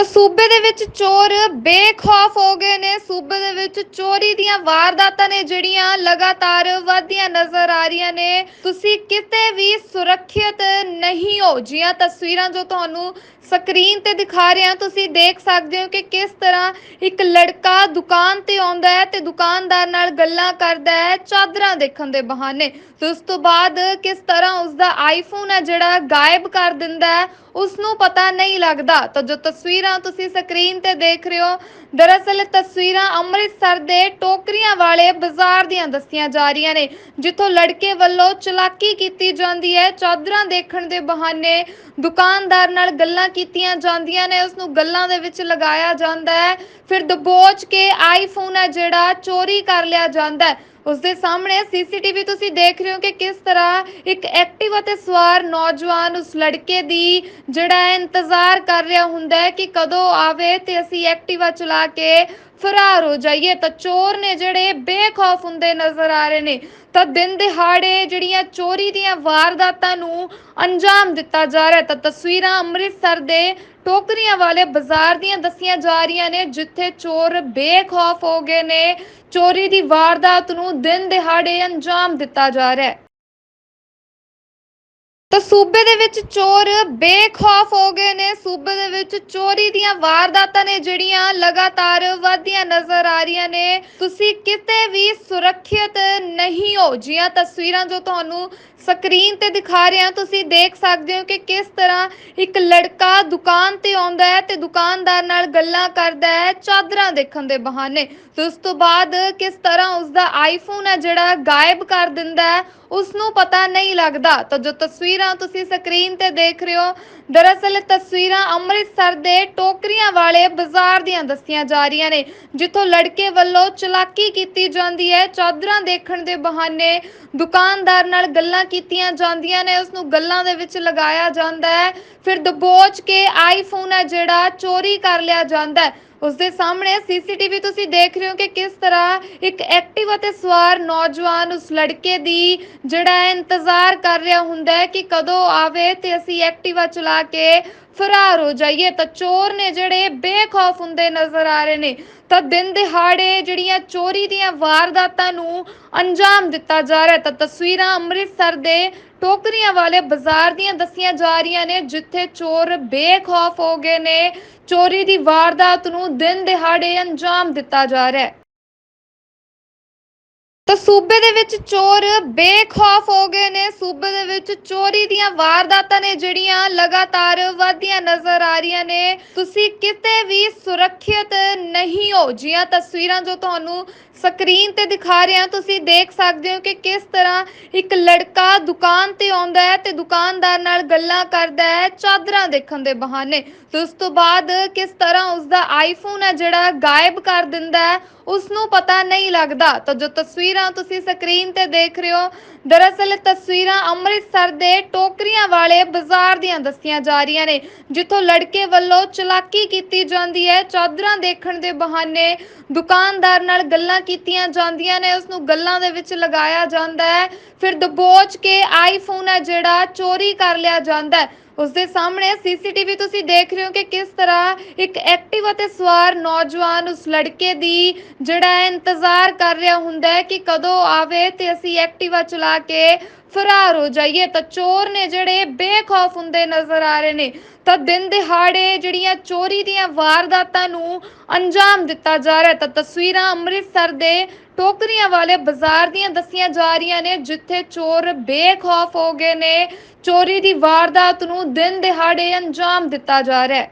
ਤਾਂ ਸੂਬੇ ਦੇ ਵਿੱਚ ਚੋਰ ਬੇਖੌਫ ਹੋ ਗਏ ਨੇ। ਸੂਬੇ ਦੇ ਵਿੱਚ ਚੋਰੀ ਦੀਆਂ ਵਾਰਦਾਤਾਂ ਨੇ ਜਿਹੜੀਆਂ ਲਗਾਤਾਰ ਵਧਦੀਆਂ ਨਜ਼ਰ ਆ ਰਹੀਆਂ ਨੇ। ਤੁਸੀਂ ਕਿਤੇ ਵੀ ਸੁਰੱਖਿਅਤ ਨਹੀਂ ਹੋ। ਜੀਆਂ ਤਸਵੀਰਾਂ ਜੋ ਤੁਹਾਨੂੰ ਸਕਰੀਨ ਤੇ ਦਿਖਾ ਰਹੇ ਹਾਂ, ਤੁਸੀਂ ਦੇਖ ਸਕਦੇ ਹੋ ਕਿ ਕਿਸ ਤਰ੍ਹਾਂ ਇੱਕ ਲੜਕਾ ਦੁਕਾਨ ਤੇ ਆਉਂਦਾ ਹੈ ਤੇ ਦੁਕਾਨਦਾਰ ਨਾਲ ਗੱਲਾਂ ਕਰਦਾ ਹੈ, ਚਾਦਰਾਂ ਦੇਖਣ ਦੇ ਬਹਾਨੇ। ਤੇ ਉਸ ਤੋਂ ਬਾਅਦ ਕਿਸ ਤਰ੍ਹਾਂ ਉਸ ਦਾ ਆਈਫੋਨ ਹੈ ਜਿਹੜਾ ਗਾਇਬ ਕਰ ਦਿੰਦਾ ਹੈ ਉਸ ਨੂੰ ਪਤਾ ਨਹੀਂ ਲੱਗਦਾ। ਤਾਂ ਜੋ ਤਸਵੀਰਾਂ ਤੁਸੀਂ ਸਕਰੀਨ ਤੇ ਦੇਖ ਰਹੇ ਹੋ। ਦਰਅਸਲ ਤਸਵੀਰਾਂ ਅੰਮ੍ਰਿਤਸਰ ਦੇ ਟੋਕਰੀਆਂ ਵਾਲੇ ਬਾਜ਼ਾਰ ਦੀਆਂ ਦੱਸੀਆਂ ਜਾ ਰਹੀਆਂ ਨੇ, ਜਿੱਥੋਂ ਲੜਕੇ ਵੱਲੋਂ ਚਲਾਕੀ ਕੀਤੀ ਜਾਂਦੀ ਹੈ। ਚਾਦਰਾਂ ਦੇਖਣ ਦੇ ਬਹਾਨੇ ਦੁਕਾਨਦਾਰ ਨਾਲ ਗੱਲਾਂ ਕੀਤੀਆਂ ਜਾਂਦੀਆਂ ਨੇ। ਉਸ ਨੂੰ ਗੱਲਾਂ ਦੇ ਵਿੱਚ ਲਗਾਇਆ ਜਾਂਦਾ ਹੈ। ਫਿਰ ਦਬੋਚ ਕੇ ਆਈਫੋਨ ਹੈ ਜਿਹੜਾ, ਚੋਰੀ ਕਰ ਲਿਆ ਜਾਂਦਾ ਹੈ। ਉਸ ਦੇ ਸਾਹਮਣੇ ਸੀਸੀਟੀਵੀ। ਤੁਸੀਂ ਦੇਖ ਰਹੇ ਹੋ ਕਿ ਕਿਸ ਤਰ੍ਹਾਂ ਇੱਕ ਐਕਟਿਵਾ ਤੇ ਸਵਾਰ ਨੌਜਵਾਨ ਉਸ ਲੜਕੇ ਦੀ ਜਿਹੜਾ ਹੈ ਇੰਤਜ਼ਾਰ ਕਰ ਰਿਹਾ ਹੁੰਦਾ ਹੈ ਕਿ ਕਦੋਂ ਆਵੇ ਤੇ ਅਸੀਂ ਐਕਟਿਵਾ ਚਲਾ ਕੇ ਫਰਾਰ ਹੋ ਜਾਈਏ। ਤਾਂ ਚੋਰ ਨੇ ਜਿਹੜੇ ਬੇਖੌਫ ਹੁੰਦੇ ਨਜ਼ਰ ਆ ਰਹੇ ਨੇ। ਤਾਂ ਦਿਨ ਦਿਹਾੜੇ ਜਿਹੜੀਆਂ ਚੋਰੀ ਦੀਆਂ ਵਾਰਦਾਤਾਂ ਨੂੰ ਅੰਜਾਮ ਦਿੱਤਾ ਜਾ ਰਿਹਾ ਤਾਂ ਤਸਵੀਰਾਂ ਅੰਮ੍ਰਿਤਸਰ ਦੇ ਟੋਕਰੀਆਂ ਵਾਲੇ ਬਾਜ਼ਾਰ ਦੀਆਂ ਦੱਸੀਆਂ ਜਾ ਰਹੀਆਂ ਨੇ, ਜਿੱਥੇ ਚੋਰ ਬੇਖੌਫ ਹੋ ਗਏ ਨੇ। ਚੋਰੀ ਦੀ ਵਾਰਦਾਤ ਨੂੰ ਦਿਨ ਦਿਹਾੜੇ ਅੰਜਾਮ ਦਿੱਤਾ ਜਾ ਰਿਹਾ ਹੈ। ਤਾਂ ਸੂਬੇ ਦੇ ਵਿੱਚ ਚੋਰ ਬੇਖੌਫ ਹੋ ਗਏ ਨੇ। ਸੂਬੇ ਦੇ ਵਿੱਚ ਚੋਰੀ ਦੀਆਂ ਵਾਰਦਾਤਾਂ ਨੇ ਜਿਹੜੀਆਂ ਲਗਾਤਾਰ ਵਧਦੀਆਂ ਨਜ਼ਰ ਆ ਰਹੀਆਂ ਨੇ। ਤੁਸੀਂ ਕਿਤੇ ਵੀ ਸੁਰੱਖਿਅਤ ਨਹੀਂ ਹੋ। ਜੀਆਂ ਤਸਵੀਰਾਂ ਜੋ ਤੁਹਾਨੂੰ ਸਕਰੀਨ ਤੇ ਦਿਖਾ ਰਹੇ ਹਾਂ, ਤੁਸੀਂ ਦੇਖ ਸਕਦੇ ਹੋ ਕਿ ਕਿਸ ਤਰ੍ਹਾਂ ਇੱਕ ਲੜਕਾ ਦੁਕਾਨ ਤੇ ਆਉਂਦਾ ਹੈ ਤੇ ਦੁਕਾਨਦਾਰ ਨਾਲ ਗੱਲਾਂ ਕਰਦਾ ਹੈ, ਚਾਦਰਾਂ ਦੇਖਣ ਦੇ ਬਹਾਨੇ। ਤੇ ਉਸ ਤੋਂ ਬਾਅਦ ਕਿਸ ਤਰ੍ਹਾਂ ਉਸ ਦਾ ਆਈਫੋਨ ਹੈ ਜਿਹੜਾ ਗਾਇਬ ਕਰ ਦਿੰਦਾ ਹੈ ਉਸ ਨੂੰ ਪਤਾ ਨਹੀਂ ਲੱਗਦਾ। ਤਾਂ ਜੋ ਤਸਵੀਰਾਂ ਤੁਸੀਂ ਸਕਰੀਨ ਤੇ ਦੇਖ ਰਹੇ ਹੋ, ਦਰਅਸਲ ਤਸਵੀਰਾਂ ਅੰਮ੍ਰਿਤਸਰ ਦੇ ਟੋਕਰੀਆਂ ਵਾਲੇ ਬਾਜ਼ਾਰ ਦੀਆਂ ਦੱਸੀਆਂ ਜਾ ਰਹੀਆਂ ਨੇ, ਜਿੱਥੋਂ ਲੜਕੇ ਵੱਲੋਂ ਚਲਾਕੀ ਕੀਤੀ ਜਾਂਦੀ ਹੈ। ਚਾਦਰਾਂ ਦੇਖਣ ਦੇ ਬਹਾਨੇ ਦੁਕਾਨਦਾਰ ਨਾਲ ਗੱਲਾਂ ਕੀਤੀਆਂ ਜਾਂਦੀਆਂ ਨੇ। ਉਸ ਨੂੰ ਗੱਲਾਂ ਦੇ ਵਿੱਚ ਲਗਾਇਆ ਜਾਂਦਾ ਹੈ। ਫਿਰ ਦਬੋਚ ਕੇ ਆਈਫੋਨ ਹੈ ਜਿਹੜਾ, ਚੋਰੀ ਕਰ ਲਿਆ ਜਾਂਦਾ ਹੈ। ਉਸ ਦੇ ਸਾਹਮਣੇ ਸੀਸੀਟੀਵੀ ਤੁਸੀਂ ਦੇਖ ਰਹੇ ਹੋ ਕਿ ਕਿਸ ਤਰ੍ਹਾਂ ਇੱਕ ਐਕਟਿਵਾ ਤੇ ਸਵਾਰ ਨੌਜਵਾਨ ਉਸ ਲੜਕੇ ਦੀ ਜਿਹੜਾ ਹੈ ਇੰਤਜ਼ਾਰ ਕਰ ਰਿਹਾ ਹੁੰਦਾ ਹੈ ਕਿ ਕਦੋਂ ਆਵੇ ਤੇ ਅਸੀਂ ਐਕਟਿਵਾ ਚਲਾ ਕੇ ਫਰਾਰ ਹੋ ਜਾਈਏ ਤਾਂ ਚੋਰ ਨੇ ਜਿਹੜੇ ਬੇਖੌਫ ਹੁੰਦੇ ਨਜ਼ਰ ਆ ਰਹੇ ਨੇ। ਤਾਂ ਦਿਨ ਦਿਹਾੜੇ ਜਿਹੜੀਆਂ ਚੋਰੀ ਦੀਆਂ ਵਾਰਦਾਤਾਂ ਨੂੰ ਅੰਜਾਮ ਦਿੱਤਾ ਜਾ ਰਿਹਾ ਤਾਂ ਤਸਵੀਰਾਂ ਅੰਮ੍ਰਿਤਸਰ ਦੇ ਟੋਕਰੀਆਂ ਵਾਲੇ ਬਾਜ਼ਾਰ ਦੀਆਂ ਦੱਸੀਆਂ ਜਾ ਰਹੀਆਂ ਨੇ, ਜਿੱਥੇ ਚੋਰ ਬੇਖੌਫ ਹੋ ਗਏ ਨੇ। ਚੋਰੀ ਦੀ ਵਾਰਦਾਤ ਨੂੰ ਦਿਨ ਦਿਹਾੜੇ ਅੰਜਾਮ ਦਿੱਤਾ ਜਾ ਰਿਹਾ ਹੈ। ਤਾਂ ਸੂਬੇ ਦੇ ਵਿੱਚ ਚੋਰ ਬੇਖੌਫ ਹੋ ਗਏ ਨੇ। ਸੂਬੇ ਦੇ ਵਿੱਚ ਚੋਰੀ ਦੀਆਂ ਵਾਰਦਾਤਾਂ ਨੇ ਜਿਹੜੀਆਂ ਲਗਾਤਾਰ ਵਧਦੀਆਂ ਨਜ਼ਰ ਆ ਰਹੀਆਂ ਨੇ। ਤੁਸੀਂ ਕਿਤੇ ਵੀ ਸੁਰੱਖਿਅਤ ਨਹੀਂ ਹੋ। ਜੀਆਂ ਤਸਵੀਰਾਂ ਜੋ ਤੁਹਾਨੂੰ ਸਕਰੀਨ ਤੇ ਦਿਖਾ ਰਹੇ ਹਾਂ, ਤੁਸੀਂ ਦੇਖ ਸਕਦੇ ਹੋ ਕਿ ਕਿਸ ਤਰ੍ਹਾਂ ਇੱਕ ਲੜਕਾ ਦੁਕਾਨ ਤੇ ਆਉਂਦਾ ਹੈ ਤੇ ਦੁਕਾਨਦਾਰ ਨਾਲ ਗੱਲਾਂ ਕਰਦਾ ਹੈ, ਚਾਦਰਾਂ ਦੇਖਣ ਦੇ ਬਹਾਨੇ। ਤੇ ਉਸ ਤੋਂ ਬਾਅਦ ਕਿਸ ਤਰ੍ਹਾਂ ਉਸ ਦਾ ਆਈਫੋਨ ਹੈ ਜਿਹੜਾ ਗਾਇਬ ਕਰ ਦਿੰਦਾ ਹੈ ਉਸ ਨੂੰ ਪਤਾ ਨਹੀਂ ਲੱਗਦਾ। ਤਾਂ ਜੋ ਤਸਵੀਰਾਂ ਤੁਸੀਂ ਸਕਰੀਨ ਤੇ ਦੇਖ ਰਹੇ ਹੋ। ਦਰਅਸਲ ਤਸਵੀਰਾਂ ਅੰਮ੍ਰਿਤਸਰ ਦੇ ਟੋਕਰੀਆਂ ਵਾਲੇ ਬਾਜ਼ਾਰ ਦੀਆਂ ਦੱਸੀਆਂ ਜਾ ਰਹੀਆਂ ਨੇ, ਜਿੱਥੋਂ ਲੜਕੇ ਵੱਲੋਂ ਚਲਾਕੀ ਕੀਤੀ ਜਾਂਦੀ ਹੈ। ਚਾਦਰਾਂ ਦੇਖਣ ਦੇ ਬਹਾਨੇ ਦੁਕਾਨਦਾਰ ਨਾਲ ਗੱਲਾਂ ਕੀਤੀਆਂ ਜਾਂਦੀਆਂ ਨੇ। ਉਸ ਨੂੰ ਗੱਲਾਂ ਦੇ ਵਿੱਚ ਲਗਾਇਆ ਜਾਂਦਾ ਹੈ। ਫਿਰ ਦਬੋਚ ਕੇ ਆਈਫੋਨ ਹੈ ਜਿਹੜਾ, ਚੋਰੀ ਕਰ ਲਿਆ ਜਾਂਦਾ ਹੈ। ਉਸ ਦੇ ਸਾਹਮਣੇ ਸੀਸੀਟੀਵੀ ਤੁਸੀਂ ਦੇਖ ਰਹੇ ਹੋ ਕਿ ਕਿਸ ਤਰ੍ਹਾਂ ਇੱਕ ਐਕਟਿਵਾ ਤੇ ਸਵਾਰ ਨੌਜਵਾਨ ਉਸ ਲੜਕੇ ਦੀ ਜਿਹੜਾ ਹੈ ਇੰਤਜ਼ਾਰ ਕਰ ਰਿਹਾ ਹੁੰਦਾ ਹੈ ਕਿ ਕਦੋਂ ਆਵੇ ਤੇ ਅਸੀਂ ਐਕਟਿਵਾ ਚਲਾ ਕੇ ਫਰਾਰ ਹੋ ਜਾਈਏ। ਤਾਂ ਚੋਰ ਨੇ ਜਿਹੜੇ ਬੇਖੌਫ ਹੁੰਦੇ ਨਜ਼ਰ ਆ ਰਹੇ ਨੇ। ਤਾਂ ਦਿਨ ਦਿਹਾੜੇ ਜਿਹੜੀਆਂ ਚੋਰੀ ਦੀਆਂ ਵਾਰਦਾਤਾਂ ਨੂੰ ਅੰਜਾਮ ਦਿੱਤਾ ਜਾ ਰਿਹਾ ਤਾਂ ਤਸਵੀਰਾਂ ਅੰਮ੍ਰਿਤਸਰ ਦੇ ਟੋਕਰੀਆਂ ਵਾਲੇ ਬਾਜ਼ਾਰ ਦੀਆਂ ਦੱਸੀਆਂ ਜਾ ਰਹੀਆਂ ਨੇ, ਜਿੱਥੇ ਚੋਰ ਬੇਖੌਫ ਹੋ ਗਏ ਨੇ। ਚੋਰੀ ਦੀ ਵਾਰਦਾਤ ਨੂੰ ਦਿਨ ਦਿਹਾੜੇ ਅੰਜਾਮ ਦਿੱਤਾ ਜਾ ਰਿਹਾ ਹੈ।